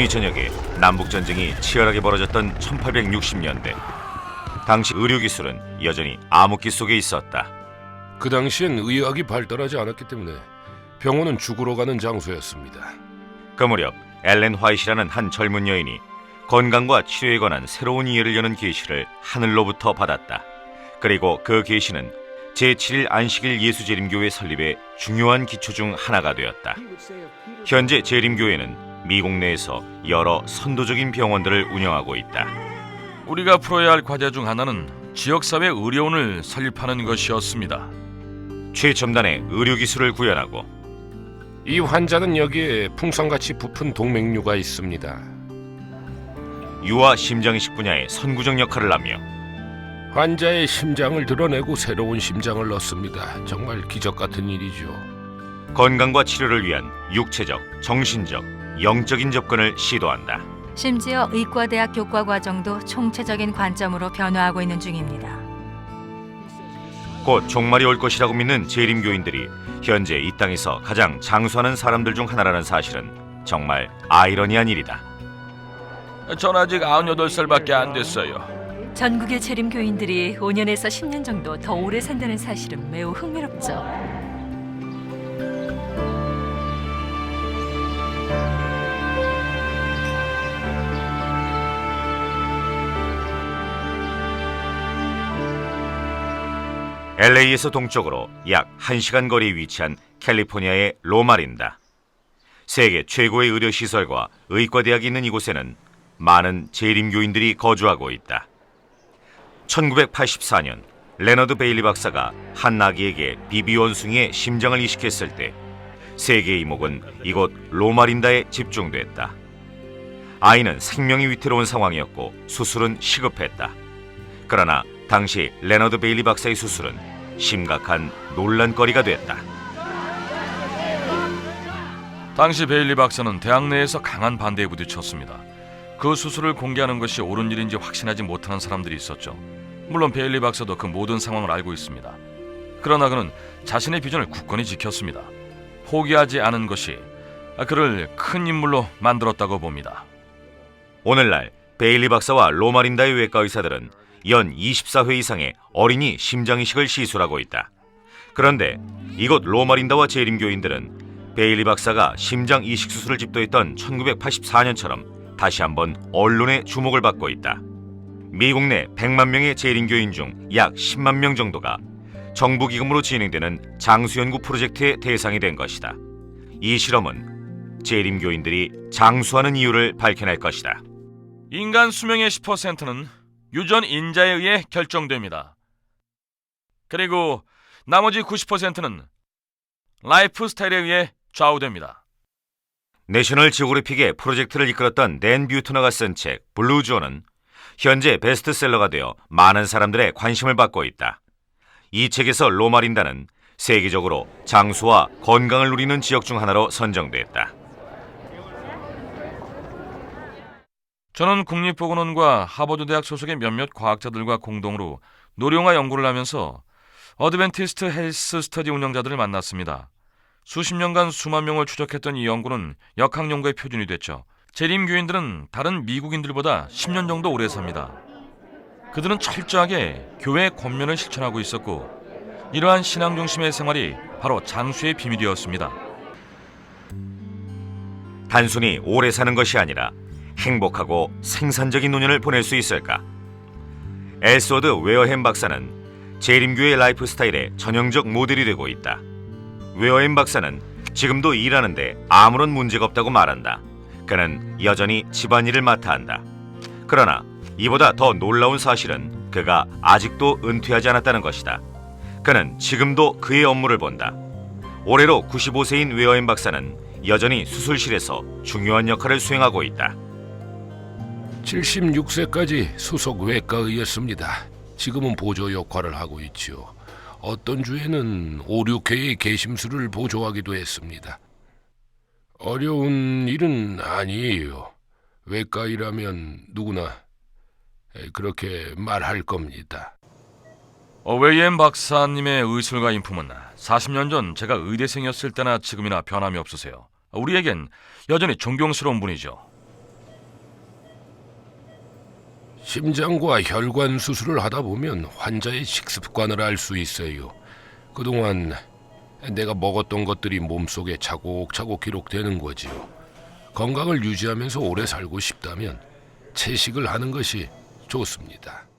북미 전역에 남북 전쟁이 치열하게 벌어졌던 1860년대. 당시 의료 기술은 여전히 암흑기 속에 있었다. 그 당시엔 의학이 발달하지 않았기 때문에 병원은 죽으러 가는 장소였습니다. 그 무렵 엘렌 화이트라는 한 젊은 여인이 건강과 치료에 관한 새로운 이해를 여는 계시를 하늘로부터 받았다. 그리고 그 계시는 제7일 안식일 예수재림교회 설립의 중요한 기초 중 하나가 되었다. 현재 재림교회는 미국 내에서 여러 선도적인 병원들을 운영하고 있다. 우리가 풀어야 할 과제 중 하나는 지역사회 의료원을 설립하는 것이었습니다. 최첨단의 의료 기술을 구현하고 이 환자는 여기에 풍선같이 부푼 동맥류가 있습니다. 유아 심장이식 분야의 선구적 역할을 하며 환자의 심장을 드러내고 새로운 심장을 넣습니다. 정말 기적 같은 일이죠. 건강과 치료를 위한 육체적, 정신적, 영적인 접근을 시도한다. 심지어 의과대학 교과 과정도 총체적인 관점으로 변화하고 있는 중입니다. 곧 종말이 올 것이라고 믿는 재림교인들이 현재 이 땅에서 가장 장수하는 사람들 중 하나라는 사실은 정말 아이러니한 일이다. 전 아직 98살밖에 안 됐어요. 전국의 재림 교인들이 5년에서 10년 정도 더 오래 산다는 사실은 매우 흥미롭죠. LA에서 동쪽으로 약 1시간 거리에 위치한 캘리포니아의 로마린다. 세계 최고의 의료 시설과 의과대학이 있는 이곳에는 많은 재림교인들이 거주하고 있다. 1984년 레너드 베일리 박사가 한 아기에게 비비 원숭이의 심장을 이식했을 때 세계의 이목은 이곳 로마린다에 집중됐다. 아이는 생명이 위태로운 상황이었고 수술은 시급했다. 그러나 당시 레너드 베일리 박사의 수술은 심각한 논란거리가 됐다. 당시 베일리 박사는 대학 내에서 강한 반대에 부딪혔습니다. 그 수술을 공개하는 것이 옳은 일인지 확신하지 못하는 사람들이 있었죠. 물론 베일리 박사도 그 모든 상황을 알고 있습니다. 그러나 그는 자신의 비전을 굳건히 지켰습니다. 포기하지 않은 것이 그를 큰 인물로 만들었다고 봅니다. 오늘날 베일리 박사와 로마린다의 외과 의사들은 연 24회 이상의 어린이 심장 이식을 시술하고 있다. 그런데 이곳 로마린다와 재림교인들은 베일리 박사가 심장 이식 수술을 집도했던 1984년처럼 다시 한번 언론의 주목을 받고 있다. 미국 내 100만 명의 재림교인 중 약 10만 명 정도가 정부 기금으로 진행되는 장수 연구 프로젝트의 대상이 된 것이다. 이 실험은 재림교인들이 장수하는 이유를 밝혀낼 것이다. 인간 수명의 10%는 유전 인자에 의해 결정됩니다. 그리고 나머지 90%는 라이프 스타일에 의해 좌우됩니다. 내셔널 지오그래픽의 프로젝트를 이끌었던 댄 뷰트너가 쓴 책 블루존은 현재 베스트셀러가 되어 많은 사람들의 관심을 받고 있다. 이 책에서 로마린다는 세계적으로 장수와 건강을 누리는 지역 중 하나로 선정됐다. 저는 국립보건원과 하버드 대학 소속의 몇몇 과학자들과 공동으로 노령화 연구를 하면서 어드벤티스트 헬스 스터디 운영자들을 만났습니다. 수십 년간 수만 명을 추적했던 이 연구는 역학 연구의 표준이 됐죠. 재림 교인들은 다른 미국인들보다 10년 정도 오래 삽니다. 그들은 철저하게 교회 권면을 실천하고 있었고 이러한 신앙 중심의 생활이 바로 장수의 비밀이었습니다. 단순히 오래 사는 것이 아니라 행복하고 생산적인 노년을 보낼 수 있을까? 엘스워드 웨어햄 박사는 재림교의 라이프 스타일의 전형적 모델이 되고 있다. 웨어햄 박사는 지금도 일하는데 아무런 문제가 없다고 말한다. 그는 여전히 집안일을 맡아 한다. 그러나 이보다 더 놀라운 사실은 그가 아직도 은퇴하지 않았다는 것이다. 그는 지금도 그의 업무를 본다. 올해로 95세인 웨어햄 박사는 여전히 수술실에서 중요한 역할을 수행하고 있다. 76세까지 수석 외과의였습니다. 지금은 보조 역할을 하고 있지요. 어떤 주에는 5, 6회의 개심수를 보조하기도 했습니다. 어려운 일은 아니에요. 외과이라면 누구나 그렇게 말할 겁니다. 어웨이엠 박사님의 의술과 인품은 40년 전 제가 의대생이었을 때나 지금이나 변함이 없으세요. 우리에겐 여전히 존경스러운 분이죠. 심장과 혈관 수술을 하다 보면 환자의 식습관을 알 수 있어요. 그동안 내가 먹었던 것들이 몸속에 차곡차곡 기록되는 거지요. 건강을 유지하면서 오래 살고 싶다면 채식을 하는 것이 좋습니다.